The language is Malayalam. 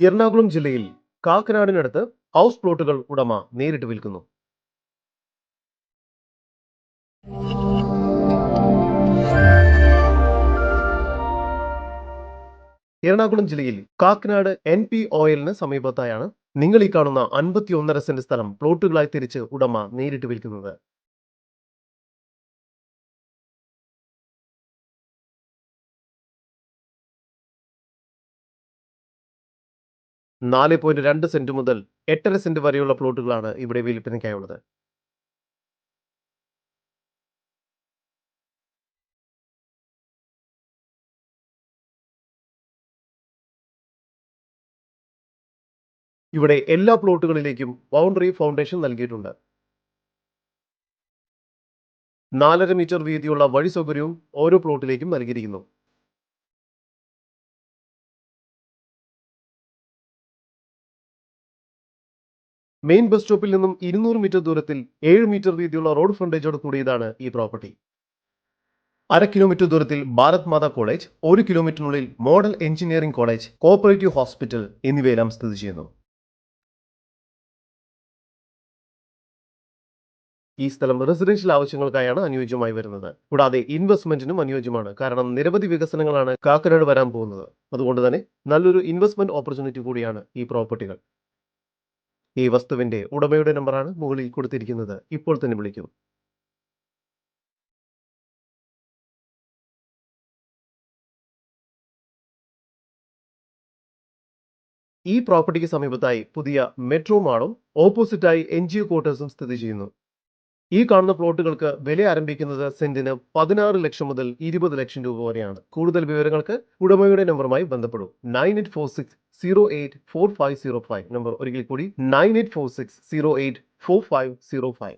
എറണാകുളം ജില്ലയിൽ കാക്കനാടിനടുത്ത് ഹൗസ് പ്ലോട്ടുകൾ ഉടമ നേരിട്ട് വിൽക്കുന്നു. എറണാകുളം ജില്ലയിൽ കാക്കനാട് എൻ പി ഓയിലിന് സമീപത്തായാണ് നിങ്ങൾ ഈ കാണുന്ന അൻപത്തി ഒന്നര സെന്റ് സ്ഥലം പ്ലോട്ടുകളായി തിരിച്ച് ഉടമ നേരിട്ട് വിൽക്കുന്നത്. നാല് പോയിന്റ് രണ്ട് സെന്റ് മുതൽ എട്ടര സെന്റ് വരെയുള്ള പ്ലോട്ടുകളാണ് ഇവിടെ വിൽപ്പനയ്ക്കായുള്ളത്. ഇവിടെ എല്ലാ പ്ലോട്ടുകളിലേക്കും ബൗണ്ടറി ഫൗണ്ടേഷൻ നൽകിയിട്ടുണ്ട്. നാലര മീറ്റർ വീതിയുള്ള വഴി സൗകര്യവും ഓരോ പ്ലോട്ടിലേക്കും നൽകിയിരിക്കുന്നു. മെയിൻ ബസ് സ്റ്റോപ്പിൽ നിന്നും ഇരുന്നൂറ് മീറ്റർ ദൂരത്തിൽ ഏഴ് മീറ്റർ വീതിയുള്ള റോഡ് ഫ്രണ്ടേജോട് കൂടിയതാണ് ഈ പ്രോപ്പർട്ടി അര കിലോമീറ്റർ ദൂരത്തിൽ ഭാരത് മാതാ കോളേജ് ഒരു കിലോമീറ്ററിനുള്ളിൽ model engineering college cooperative hospital എന്നിവയെല്ലാം സ്ഥിതി ചെയ്യുന്നു. ഈ സ്ഥലം റെസിഡൻഷ്യൽ ആവശ്യങ്ങൾക്കായാണ് അനുയോജ്യമായി വരുന്നത്. കൂടാതെ ഇൻവെസ്റ്റ്മെന്റിനും അനുയോജ്യമാണ്. കാരണം നിരവധി വികസനങ്ങളാണ് കാക്കനാട് വരാൻ പോകുന്നത്. അതുകൊണ്ട് തന്നെ നല്ലൊരു ഇൻവെസ്റ്റ്മെന്റ് ഓപ്പർച്യൂണിറ്റി കൂടിയാണ് ഈ പ്രോപ്പർട്ടികൾ ഈ വസ്തുവിന്റെ ഉടമയുടെ നമ്പറാണ് മുകളിൽ കൊടുത്തിരിക്കുന്നത്. ഇപ്പോൾ തന്നെ വിളിക്കൂ. ഈ പ്രോപ്പർട്ടിക്ക് സമീപത്തായി പുതിയ മെട്രോ മാളും ഓപ്പോസിറ്റായി എൻ ജി ഒ ക്വാർട്ടേഴ്സും സ്ഥിതി ചെയ്യുന്നു. ഈ കാണുന്ന പ്ലോട്ടുകൾക്ക് വില ആരംഭിക്കുന്നത് സെന്റിന് പതിനാറ് ലക്ഷം മുതൽ ഇരുപത് ലക്ഷം രൂപ വരെയാണ്. കൂടുതൽ വിവരങ്ങൾക്ക് ഉടമയുടെ നമ്പറുമായി ബന്ധപ്പെടും. Nine eight four six zero eight four five zero five. Number ഒരിക്കൽ കൂടി nine eight four six zero eight four five zero five.